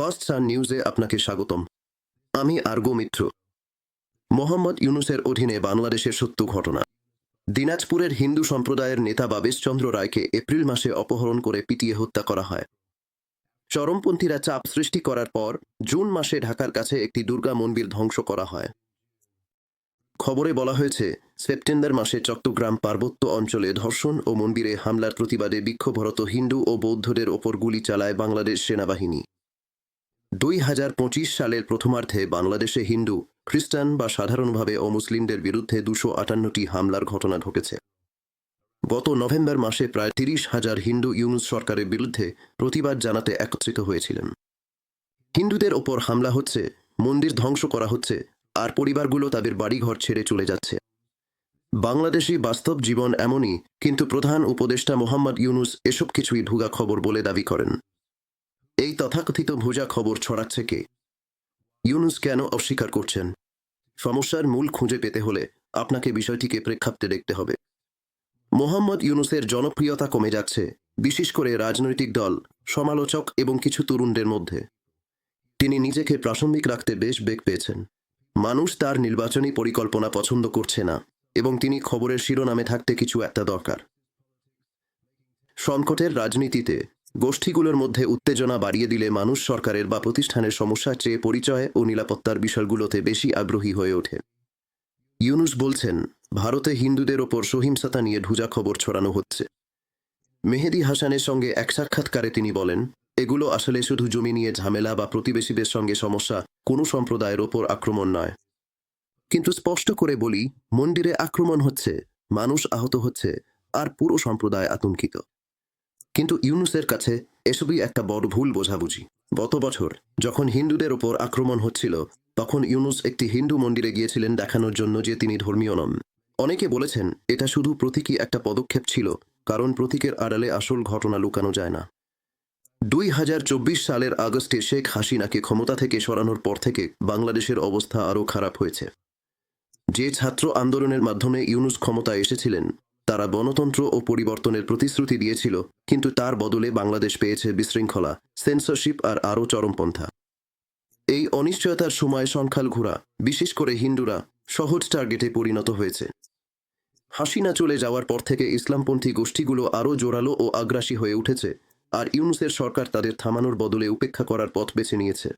First সান নিউজে আপনাকে স্বাগতম। আমি আর্গো মিত্র। মোহাম্মদ ইউনুসের অধীনে বাংলাদেশের সত্য ঘটনা। দিনাজপুরের হিন্দু সম্প্রদায়ের নেতা বাবেশচন্দ্র রায়কে এপ্রিল মাসে অপহরণ করে পিটিয়ে হত্যা করা হয়। চরমপন্থীরা চাপ সৃষ্টি করার পর জুন মাসে ঢাকার কাছে একটি দুর্গা মন্দির ধ্বংস করা হয়। খবরে বলা হয়েছে, সেপ্টেম্বর মাসে চট্টগ্রাম পার্বত্য অঞ্চলে ধর্ষণ ও মন্দিরে হামলার প্রতিবাদে বিক্ষোভরত হিন্দু ও বৌদ্ধদের ওপর গুলি চালায় বাংলাদেশ সেনাবাহিনী। দুই হাজার পঁচিশ সালের প্রথমার্ধে বাংলাদেশে হিন্দু, খ্রিস্টান বা সাধারণভাবে অমুসলিমদের বিরুদ্ধে দুশো আটান্নটি হামলার ঘটনা ঘটেছে। গত নভেম্বর মাসে প্রায় তিরিশ হাজার হিন্দু ইউনুস সরকারের বিরুদ্ধে প্রতিবাদ জানাতে একত্রিত হয়েছিলেন। হিন্দুদের ওপর হামলা হচ্ছে, মন্দির ধ্বংস করা হচ্ছে, আর পরিবারগুলো তাদের বাড়িঘর ছেড়ে চলে যাচ্ছে। বাংলাদেশি বাস্তব জীবন এমনই, কিন্তু প্রধান উপদেষ্টা মোহাম্মদ ইউনুস এসব কিছুই ঢুগা খবর বলে দাবি করেন। এই তথাকথিত ভুজা খবর ছড়াচ্ছে কে? ইউনুস কেন অস্বীকার করছেন? সমস্যার মূল খুঁজে পেতে হলে আপনাকে বিষয়টিকে প্রেক্ষাপটে দেখতে হবে। মোহাম্মদ ইউনুসের জনপ্রিয়তা কমে যাচ্ছে, বিশেষ করে রাজনৈতিক দল, সমালোচক এবং কিছু তরুণদের মধ্যে। তিনি নিজেকে প্রাসঙ্গিক রাখতে বেশ বেগ পেয়েছেন। মানুষ তার নির্বাচনী পরিকল্পনা পছন্দ করছে না এবং তিনি খবরের শিরোনামে থাকতে কিছু একটা দরকার। সংকটের রাজনীতিতে গোষ্ঠীগুলোর মধ্যে উত্তেজনা বাড়িয়ে দিলে মানুষ সরকারের বা প্রতিষ্ঠানের সমস্যার চেয়ে পরিচয় ও নিরাপত্তার বিষয়গুলোতে বেশি আগ্রহী হয়ে ওঠে। ইউনুস বলছেন, ভারতে হিন্দুদের ওপর সহিংসতা নিয়ে ঢুজা খবর ছড়ানো হচ্ছে। মেহেদি হাসানের সঙ্গে এক সাক্ষাৎকারে তিনি বলেন, এগুলো আসলে শুধু জমি নিয়ে ঝামেলা বা প্রতিবেশীদের সঙ্গে সমস্যা, কোনো সম্প্রদায়ের ওপর আক্রমণ নয়। কিন্তু স্পষ্ট করে বলি, মন্দিরে আক্রমণ হচ্ছে, মানুষ আহত হচ্ছে, আর পুরো সম্প্রদায় আতঙ্কিত। কিন্তু ইউনুসের কাছে এসবই একটা বড় ভুল বোঝাবুঝি। গত বছর যখন হিন্দুদের ওপর আক্রমণ হচ্ছিল, তখন ইউনুস একটি হিন্দু মন্দিরে গিয়েছিলেন দেখানোর জন্য যে তিনি ধর্মীয় নন। অনেকে বলেছেন, এটা শুধু প্রতীকী একটা পদক্ষেপ ছিল, কারণ প্রতীকের আড়ালে আসল ঘটনা লুকানো যায় না। দুই হাজার চব্বিশ সালের আগস্টে শেখ হাসিনাকে ক্ষমতা থেকে সরানোর পর থেকে বাংলাদেশের অবস্থা আরও খারাপ হয়েছে। যে ছাত্র আন্দোলনের মাধ্যমে ইউনুস ক্ষমতায় এসেছিলেন তারা গণতন্ত্র ও পরিবর্তনের প্রতিশ্রুতি দিয়েছিল, কিন্তু তার বদলে বাংলাদেশ পেয়েছে বিশৃঙ্খলা সেন্সরশিপ আর আরও চরমপন্থা। এই অনিশ্চয়তার সময় সংখ্যালঘুরা, বিশেষ করে হিন্দুরা, সহজ টার্গেটে পরিণত হয়েছে। হাসিনা চলে যাওয়ার পর থেকে ইসলামপন্থী গোষ্ঠীগুলো আরও জোরালো ও আগ্রাসী হয়ে উঠেছে, আর ইউনুসের সরকার তাদের থামানোর বদলে উপেক্ষা করার পথ বেছে নিয়েছে।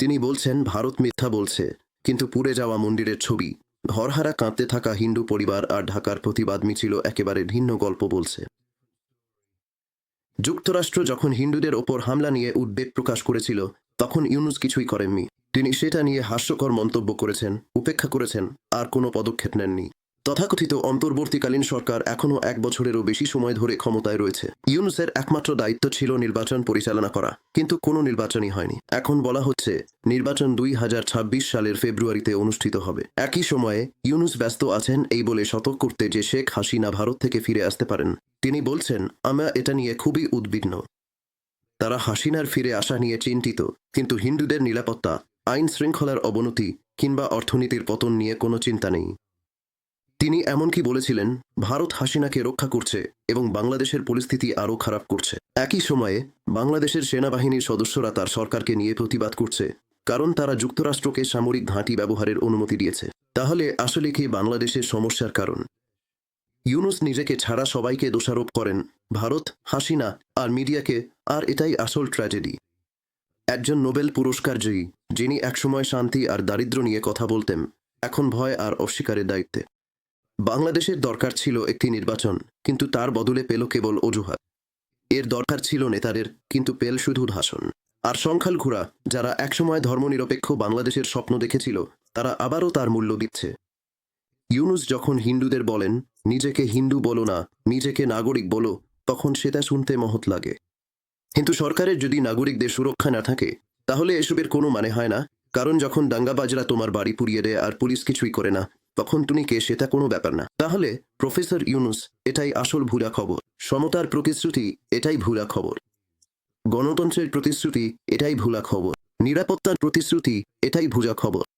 তিনি বলছেন, ভারত মিথ্যা বলছে, কিন্তু পুড়ে যাওয়া মন্দিরের ছবি ঘরহারা কাঁদতে থাকা হিন্দু পরিবার আর ঢাকার প্রতিবাদ মিছিল একেবারে ভিন্ন গল্প বলছে। যুক্তরাষ্ট্র যখন হিন্দুদের ওপর হামলা নিয়ে উদ্বেগ প্রকাশ করেছিল, তখন ইউনুস কিছুই করেননি। তিনি সেটা নিয়ে হাস্যকর মন্তব্য করেছেন, উপেক্ষা করেছেন, আর কোনো পদক্ষেপ নেননি। তথাকথিত অন্তর্বর্তীকালীন সরকার এখনও এক বছরেরও বেশি সময় ধরে ক্ষমতায় রয়েছে। ইউনুসের একমাত্র দায়িত্ব ছিল নির্বাচন পরিচালনা করা, কিন্তু কোনো নির্বাচনই হয়নি। এখন বলা হচ্ছে, নির্বাচন দুই হাজার ছাব্বিশ সালের ফেব্রুয়ারিতে অনুষ্ঠিত হবে। একই সময়ে, ইউনুস ব্যস্ত আছেন এই বলে সতর্ক করতে যে শেখ হাসিনা ভারত থেকে ফিরে আসতে পারেন। তিনি বলছেন, আমরা এটা নিয়ে খুবই উদ্বিগ্ন। তারা হাসিনার ফিরে আসা নিয়ে চিন্তিত, কিন্তু হিন্দুদের নিরাপত্তা, আইন শৃঙ্খলার অবনতি, কিংবা অর্থনীতির পতন নিয়ে কোনো চিন্তা নেই। তিনি এমনকি বলেছিলেন, ভারত হাসিনাকে রক্ষা করছে এবং বাংলাদেশের পরিস্থিতি আরও খারাপ করছে। একই সময়ে, বাংলাদেশের সেনাবাহিনীর সদস্যরা তার সরকারকে নিয়ে প্রতিবাদ করছে, কারণ তারা যুক্তরাষ্ট্রকে সামরিক ঘাঁটি ব্যবহারের অনুমতি দিয়েছে। তাহলে আসলে কি বাংলাদেশের সমস্যার কারণ? ইউনুস নিজেকে ছাড়া সবাইকে দোষারোপ করেন, ভারত, হাসিনা আর মিডিয়াকে, আর এটাই আসল ট্র্যাজেডি। একজন নোবেল পুরস্কার জয়ী, যিনি একসময় শান্তি আর দারিদ্র্য নিয়ে কথা বলতেন, এখন ভয় আর অস্বীকারের দায়িত্বে। বাংলাদেশের দরকার ছিল একটি নির্বাচন, কিন্তু তার বদলে পেল কেবল অজুহাত। এর দরকার ছিল নেতাদের, কিন্তু পেল শুধু ভাষণ। আর সংখ্যাল সংখ্যালঘুরা, যারা একসময় ধর্মনিরপেক্ষ বাংলাদেশের স্বপ্ন দেখেছিল, তারা আবারও তার মূল্য দিচ্ছে। ইউনুস যখন হিন্দুদের বলেন, নিজেকে হিন্দু বলো না, নিজেকে নাগরিক বলো, তখন সেটা শুনতে মহৎ লাগে। কিন্তু সরকারের যদি নাগরিকদের সুরক্ষা না থাকে, তাহলে এসবের কোনো মানে হয় না, কারণ যখন দাঙ্গাবাজরা তোমার বাড়ি পুড়িয়ে দেয় আর পুলিশ কিছুই করে না তখন তুমি কে সেটা কোনো ব্যাপার না। তাহলে, প্রফেসর ইউনুস, এটাই আসল ভুলা খবর। সমতার প্রতিশ্রুতি, এটাই ভুলা খবর। গণতন্ত্রের প্রতিশ্রুতি, এটাই ভুলা খবর। নিরাপত্তার প্রতিশ্রুতি, এটাই ভুজা খবর।